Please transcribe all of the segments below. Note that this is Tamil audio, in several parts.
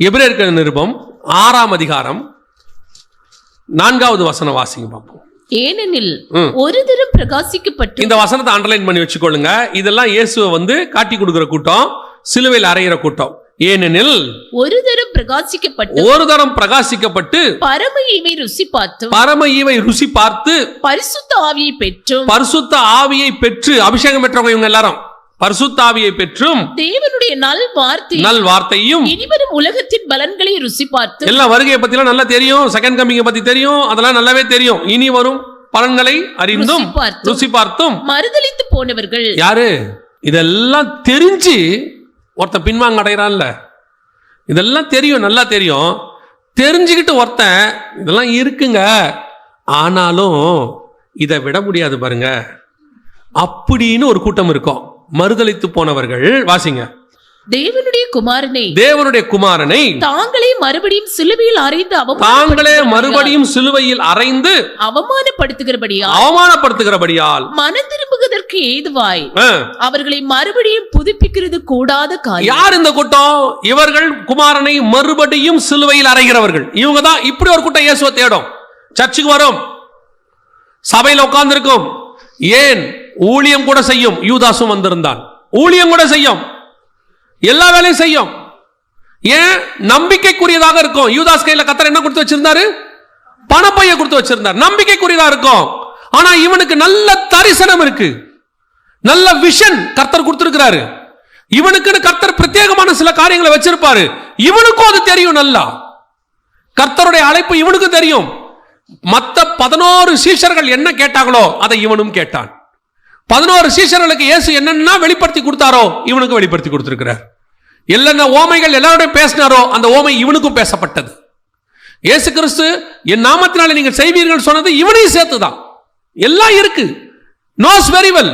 எபிரேயருக்கு நிருபம் ஆறாம் அதிகாரம் நான்காவது வசனம் வாசிங்க பார்ப்போம். ஏனெனில். ஒரு தரம் பிரகாசிக்கப்பட்டு இந்த வசனத்தை அண்டர்லைன் பண்ணி வச்சுக்கொள்ளுங்க. இதெல்லாம் இயேசுவை வந்து காட்டி கொடுக்கிற கூட்டம் சிலுவையில் அறையிற கூட்டம். ஏனெனில் ஒரு தரம் பிரகாசிக்கப்பட்டு ஒரு தரம் பிரகாசிக்கப்பட்டு பரம ஈவை ருசி பார்த்தும் பரம ஈவை ருசி பார்த்து பரிசுத்த ஆவியை பெற்றும் பரிசுத்த ஆவியை பெற்று அபிஷேகம் பெற்றவங்க இவங்க எல்லாரும். பரிசுத்த ஆவியை பெற்றும் தேவனுடைய நல் வார்த்தை நல் வார்த்தையும் இனிவரும் உலகத்தின் பலன்களை ருசி பார்த்து எல்லாம் வருகையை பத்திலாம் நல்லா தெரியும் செகண்ட் கமிங்கை பத்தி தெரியும் அதெல்லாம் நல்லாவே தெரியும். இனி வரும் பலன்களை அறிந்தும் ருசி பார்த்தும். மறுதலித்து போனவர்கள் யாரு? இதெல்லாம் தெரிஞ்சு ஒருத்தன் பின்வாங்க அடைகிறான்ல. இதெல்லாம் தெரியும் நல்லா தெரியும். தெரிஞ்சுக்கிட்டு ஒருத்தன் இதெல்லாம் இருக்குங்க. ஆனாலும் இதை விட முடியாது பாருங்க. அப்படின்னு ஒரு கூட்டம் இருக்கும். மறுதலித்து போனவர்கள் வாசிங்க. தேவனுடைய குமாரனை தேவனுடைய குமாரனை தாங்களே மறுபடியும் சிலுவையில் அறைந்து தாங்களே அவமானப்படுத்துகிறபடியால் மறுபடியும் சிலுவையில் அறைந்து அவமானப்படுத்துகிறபடியா அவமானப்படுத்துகிறபடியால். மனம் திரும்புவதற்கு ஏதுவாய் அவர்களை மறுபடியும் புதுப்பிக்கிறது கூடாத காரியம். யார் இந்த கூட்டம்? இவர்கள் குமாரனை மறுபடியும் சிலுவையில் அறைகிறவர்கள். இவங்க தான் இப்படி ஒரு கூட்டம் இயேசுவை தேடும். சர்ச்சுக்கு வரும். சபையில் உட்கார்ந்திருக்கும். ஏன்? ஊழியம் கூட செய்யும். யூதாசும் வந்திருந்தான். ஊழியம் கூட செய்யும். எல்லா வேலையும் செய்யும். ஏன்? நம்பிக்கைக்குரியதாக இருக்கும். யூதாஸ் கையில் கத்தர் என்ன கொடுத்து வச்சிருந்தாரு? பணப்பைய கொடுத்து வச்சிருந்தார். நம்பிக்கைக்குரியதா இருக்கும். ஆனா இவனுக்கு நல்ல தரிசனம் இருக்கு. நல்ல விஷன் கர்த்தர் கொடுத்திருக்கிறாரு. இவனுக்குன்னு கர்த்தர் பிரத்யேகமான சில காரியங்களை வச்சிருப்பாரு. இவனுக்கும் அது தெரியும் நல்லா. கர்த்தருடைய அழைப்பு இவனுக்கு தெரியும். மத்த பதினோரு சீஷர்கள் என்ன கேட்டாங்களோ அதை இவனும் கேட்டான். பதினோரு சீசர்களுக்கு இயேசு என்னென்ன வெளிப்படுத்தி கொடுத்தாரோ இவனுக்கு வெளிப்படுத்தி கொடுத்துருக்கிறார். என்னென்ன ஓமைகள் எல்லாரோடையும் பேசினாரோ அந்த ஓமை இவனுக்கும் பேசப்பட்டது. இயேசு கிறிஸ்து என் நாமத்தினால நீங்கள் செய்வீர்கள் சொன்னது இவனையும் சேர்த்துதான். எல்லாம் இருக்கு. நோஸ் வெரி வெல்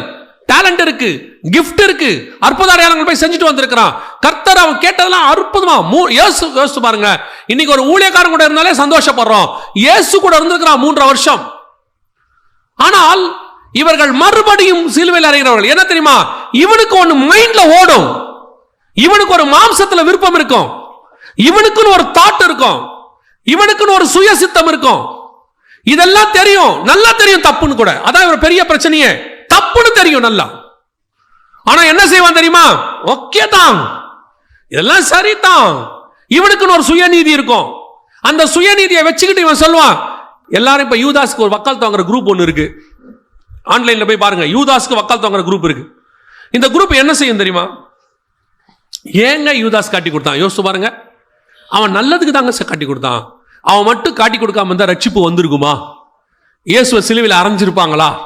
டேலண்ட் இருக்கு. கிஃப்ட் இருக்கு. அற்புத அடையாளங்கள் போய் செஞ்சுட்டு வந்திருக்கிறான். கர்த்தர் அவன் கேட்டதெல்லாம் அற்புதமா. மூ இயேசு யோசிச்சு பாருங்க. இன்னைக்கு ஒரு ஊழியக்காரன் கூட இருந்தாலே சந்தோஷப்படுறோம். இயேசு கூட இருந்திருக்கிறான் மூன்றரை வருஷம். ஆனால் இவர்கள் மறுபடியும் சிலுவையில் அறைகிறவர்கள். என்ன தெரியுமா? இவனுக்கு ஒன்று மைண்ட்ல ஓடும். இவனுக்கு ஒரு மாம்சத்துல விருப்பம் இருக்கும். இவனுக்குன்னு ஒரு தாட் இருக்கும். இவனுக்குன்னு ஒரு சுயசித்தம் இருக்கும். இதெல்லாம் தெரியும். நல்லா தெரியும் தப்புன்னு கூட. அதான் இவர் பெரிய பிரச்சனையே. தப்புன்னு தெரியும் நல்லா. ஆனா என்ன செய்வான் தெரியுமா? ஓகே தான். இதெல்லாம் சரிதான் இவனுக்குன்னு ஒரு சுயநீதி இருக்கும். அந்த சுயநீதியை வச்சுக்கிட்டு இவன் சொல்லுவான் எல்லாரும் இப்ப யூதாஸ்க்கு ஒரு வக்கால் தாங்குற குரூப் ஒன்று இருக்கு. ஆன்லைனில் போய் பாருங்க. யூதாஸ்க்கு வக்கால் தொங்குற குரூப் இருக்கு. இந்த குரூப் என்ன செய்யும் தெரியுமா? ஏங்க யூதாஸ் காட்டி கொடுத்தான்? யோசிச்சு பாருங்க. அவன் நல்லதுக்கு தாங்க சார் காட்டி கொடுத்தான். அவன் மட்டும் காட்டி கொடுக்காம இருந்தால் ரட்சிப்பு வந்திருக்குமா? இயேசுவை சிலுவையில் அரைஞ்சிருப்பாங்களா?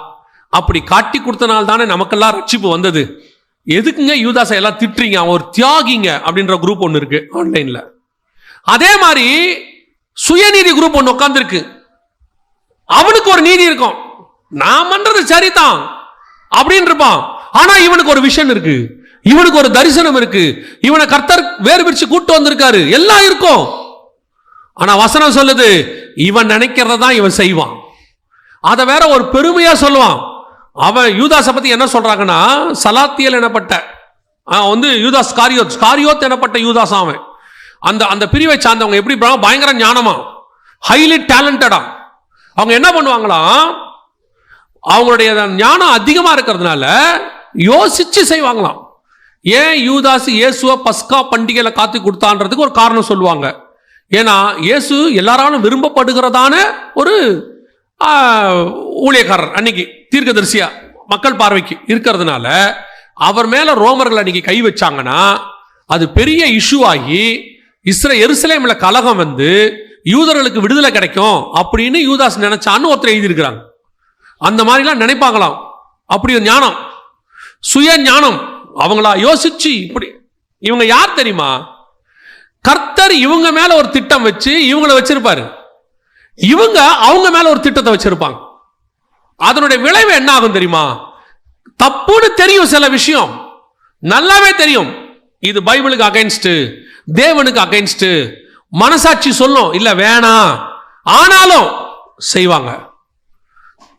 அப்படி காட்டி கொடுத்தனால தானே நமக்கெல்லாம் ரட்சிப்பு வந்தது. எதுக்குங்க யூதாஸை எல்லாம் திட்டுறீங்க? அவன் ஒரு தியாகிங்க அப்படின்ற குரூப் ஒன்று இருக்கு ஆன்லைனில். அதே மாதிரி சுயநீதி குரூப் ஒன்று உட்காந்துருக்கு அவனுக்கு ஒரு நீதி இருக்கும். நான் பண்றது சரிதான். அப்படின்னு இருப்பான். ஆனா இவனுக்கு ஒரு விஷன் இருக்கு. இவனுக்கு ஒரு தரிசனம் இருக்கு. இவனை கர்த்தர் வேறு பிரிச்சு கூட்டு வந்திருக்காரு. எல்லாம் இருக்கும். ஆனா வசனம் சொல்லுது இவன் நினைக்கிறத தான் இவன் செய்வான். அதை வேற ஒரு பெருமையா சொல்லுவான். அவன் யூதாஸை பத்தி என்ன சொல்றாங்கன்னா சலாத்தியல் எனப்பட்ட வந்து யூதாஸ் காரியோத் காரியோத் எனப்பட்ட யூதாஸ் அவன். அந்த அந்த பிரிவை சார்ந்தவங்க எப்படி பயங்கர ஞானமா. ஹைலி டேலண்டடா அவங்க என்ன பண்ணுவாங்களாம் அவங்களுடைய ஞானம் அதிகமாக இருக்கிறதுனால யோசிச்சு செய்வாங்களாம். ஏன் யூதாஸ் இயேசுவை பஸ்கா பண்டிகையில் காத்து கொடுத்தான்றதுக்கு ஒரு காரணம் சொல்லுவாங்க. ஏன்னா இயேசு எல்லாராலும் விரும்பப்படுகிறதான ஒரு ஊழியக்காரர் அன்னைக்கு தீர்க்கதரிசியா மக்கள் பார்வைக்கு இருக்கிறதுனால அவர் மேல ரோமர்கள் அன்னைக்கு கை வச்சாங்கன்னா அது பெரிய இஷ்யூ ஆகி இஸ்ரே எருசலேமில் கலகம் வந்து யூதர்களுக்கு விடுதலை கிடைக்கும் அப்படின்னு யூதாஸ் நினைச்சான்னு ஒருத்தர் எழுதியிருக்கிறாங்க. அந்த மாதிரிலாம் நினைப்பாங்களாம். அப்படி ஒரு ஞானம். சுய ஞானம். அவங்களா யோசிச்சு இப்படி இவங்க யார் தெரியுமா? கர்த்தர் இவங்க மேல ஒரு திட்டம் வச்சு இவங்கள வச்சிருப்பாரு. இவங்க அவங்க மேல ஒரு திட்டத்தை வச்சிருப்பாங்க. அதனுடைய விளைவு என்ன ஆகும் தெரியுமா? தப்புன்னு தெரியும் சில விஷயம். நல்லாவே தெரியும். இது பைபிளுக்கு அகைன்ஸ்ட் தேவனுக்கு அகைன்ஸ்ட் மனசாட்சி சொல்லும். இல்ல வேணாம். ஆனாலும் செய்வாங்க.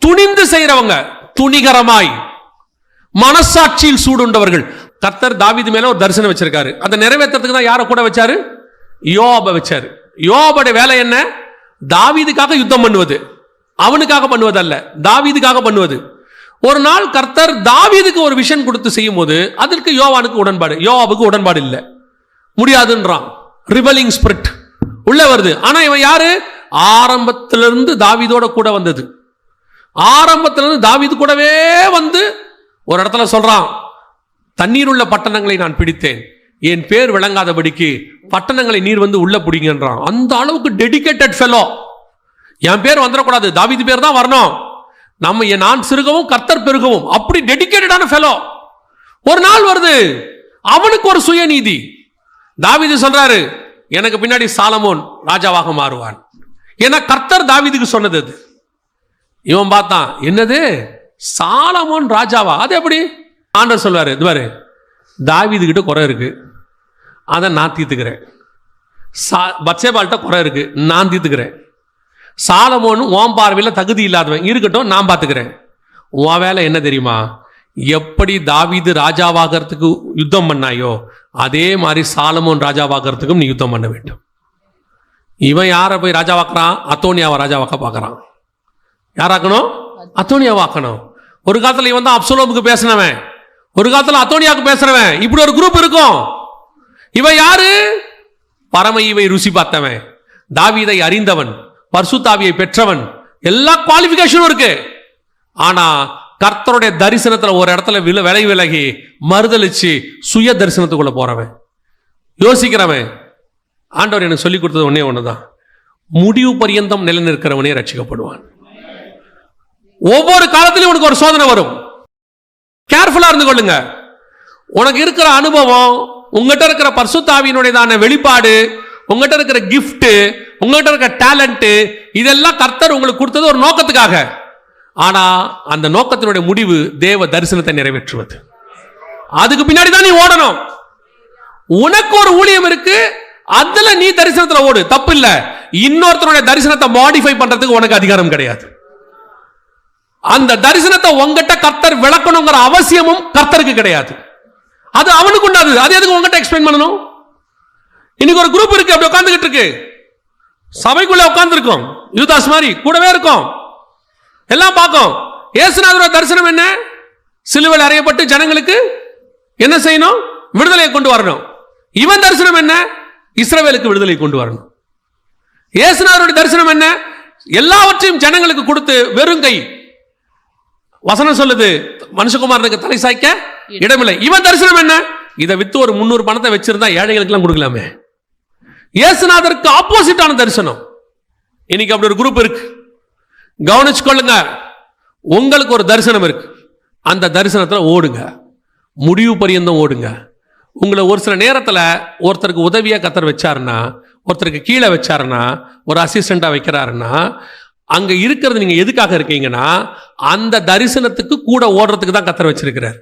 துணிந்து செய்கிறவங்க துணிகரமாய் மனசாட்சியில் சூடுண்டவர்கள். கர்த்தர் தாவீது மேல ஒரு தரிசனம் வச்சிருக்காரு. அதை நிறைவேற்றத்துக்கு தான் யாரை கூட வச்சாரு? யோபை வச்சாரு. யோபோட வேலை என்ன? தாவீதுக்காக யுத்தம் பண்ணுவது. அவனுக்காக பண்ணுவதல்ல தாவீதுக்காக பண்ணுவது. ஒரு நாள் கர்த்தர் தாவீதுக்கு ஒரு விஷன் கொடுத்து செய்யும் போது அதற்கு யோவானுக்கு உடன்பாடு. யோவாவுக்கு உடன்பாடு இல்லை. முடியாதுன்றான். ரிபலிங் ஸ்பிரிட் உள்ள வருது. ஆனா இவன் யாரு? ஆரம்பத்திலிருந்து தாவிதோட கூட வந்தது. ஆரம்பத்திலிருந்து தாவீது கூடவே வந்து ஒரு இடத்துல சொல்றான் தண்ணீர் உள்ள பட்டணங்களை நான் பிடித்தேன். என் பேர் விளங்காதபடிக்கு பட்டணங்களை நீர் வந்து உள்ள பிடிங்கன்றான் அந்த அளவுக்கு டெடிகேட்டட் ஃபெலோ என் பேர் வந்துடக்கூடாது. தாவிது பேர் தான் வரணும். நம்ம என் நான் சிறுகவும் கர்த்தர் பெருகவும். அப்படி டெடிகேட்டடான ஃபெலோ ஒரு நாள் வருது. அவனுக்கு ஒரு சுயநீதி. தாவிது சொல்றாரு எனக்கு பின்னாடி சாலமோன் ராஜாவாக மாறுவான். ஏன்னா கர்த்தர் தாவீதுக்கு சொன்னது அது. இவன் பார்த்தான் என்னது? சாலமோன் ராஜாவா? அது எப்படி? ஆண்டர் சொல்வார் இதுவாரு தாவிதுகிட்ட கிட்ட குறை இருக்கு. அதை நான் தீர்த்துக்கிறேன். சா பட்சேபால்கிட்ட குறை இருக்கு. நான் தீர்த்துக்கிறேன். சாலமோன் ஓம் பார்வையில் தகுதி இல்லாதவன். இருக்கட்டும் நான் பார்த்துக்கிறேன். உன் வேலை என்ன தெரியுமா? எப்படி தாவிது ராஜாவாகிறதுக்கு யுத்தம் பண்ணாயோ அதே மாதிரி சாலமோன் ராஜாவாகிறதுக்கும் நீ யுத்தம் பண்ண வேண்டும். இவன் யாரை போய் ராஜாவாக்குறான்? அத்தோனியாவை ராஜாவாக்க பார்க்கறான். யாராக்கணும்? அத்தோனியாவாக்கணும். ஒரு காலத்தில் இவன் தான் அப்சலோமுக்கு பேசினவன். ஒரு காலத்தில் அத்தோனியாவுக்கு பேசுறவன். இப்படி ஒரு குரூப் இருக்கும். இவன் யாரு? பரம இவை ருசி பார்த்தவன். தாவீதை அறிந்தவன். பர்சுத்தாவியை பெற்றவன். எல்லா குவாலிஃபிகேஷனும் இருக்கு. ஆனா கர்த்தருடைய தரிசனத்துல ஒரு இடத்துல வில விலை விலகி மறுதளிச்சு சுய தரிசனத்துக்குள்ள போறவன். யோசிக்கிறவன். ஆண்டவர் எனக்கு சொல்லி கொடுத்தது ஒண்ணே ஒண்ணுதான். முடிவு பரியந்தம் நிலநிற்கிறவனே ரட்சிக்கப்படுவான். ஒவ்வொரு காலத்திலும் உனக்கு ஒரு சோதனை வரும். கேர்ஃபுல்லாக இருந்து கொள்ளுங்க. உனக்கு இருக்கிற அனுபவம் உங்ககிட்ட இருக்கிற பர்சுத்தாவியினுடையதான வெளிப்பாடு உங்ககிட்ட இருக்கிற கிஃப்ட்டு உங்ககிட்ட இருக்கிற டேலண்ட்டு இதெல்லாம் கர்த்தர் உங்களுக்கு கொடுத்தது ஒரு நோக்கத்துக்காக. ஆனால் அந்த நோக்கத்தினுடைய முடிவு தேவ தரிசனத்தை நிறைவேற்றுவது. அதுக்கு பின்னாடி தான் நீ ஓடணும். உனக்கு ஒரு ஊழியம் இருக்கு அதுல நீ தரிசனத்தில் ஓடு. தப்பு இல்லை. இன்னொருத்தனுடைய தரிசனத்தை மாடிஃபை பண்றதுக்கு உனக்கு அதிகாரம் கிடையாது. அந்த தரிசனத்தை உங்ககிட்ட கர்த்தர் விளக்கணுங்கிற அவசியமும் கர்த்தருக்கு கிடையாது. அது அவனுக்கு உண்டாது. அது எதுக்கு உங்ககிட்ட எக்ஸ்பிளைன் பண்ணணும்? இன்னைக்கு ஒரு குரூப் இருக்கு அப்படி உட்காந்துக்கிட்டு இருக்கு. சபைக்குள்ள உட்காந்துருக்கோம் யூதாஸ் மாதிரி கூடவே இருக்கும். எல்லாம் பார்க்கும். இயேசுநாதரோட தரிசனம் என்ன? சிலுவையில் அறையப்பட்டு ஜனங்களுக்கு என்ன செய்யணும்? விடுதலையை கொண்டு வரணும். இவன் தரிசனம் என்ன? இஸ்ரவேலுக்கு விடுதலை கொண்டு வரணும். ஏசுநாதருடைய தரிசனம் என்ன? எல்லாவற்றையும் ஜனங்களுக்கு கொடுத்து வெறும் கை. வசனம் சொல்லுது. மனுஷகுமாரனுக்கு தலை சாய்க்க இடமில்லை. இவன் தரிசனம் என்ன? இதை வித்து ஒரு முந்நூறு பணத்தை வச்சிருந்தா ஏழைகளுக்கெல்லாம் கொடுக்கலாமே. இயேசுநாதருக்கு ஆப்போசிட்டான தரிசனம். இன்னைக்கு அப்படி ஒரு குரூப் இருக்கு. கவனிச்சுக்கொள்ளுங்க. உங்களுக்கு ஒரு தரிசனம் இருக்கு. அந்த தரிசனத்துல ஓடுங்க. முடிவு பரியந்தம் ஓடுங்க. உங்களை ஒரு சில நேரத்துல ஒருத்தருக்கு உதவியா கத்தர் வச்சாருன்னா ஒருத்தருக்கு கீழே வச்சாருன்னா ஒரு அசிஸ்டண்டா வைக்கிறாருன்னா அங்க இருக்கிறது நீங்க எதுக்காக இருக்கீங்கன்னா அந்த தரிசனத்துக்கு கூட ஓடுறதுக்கு தான் கத்தர் வச்சிருக்கிறார்.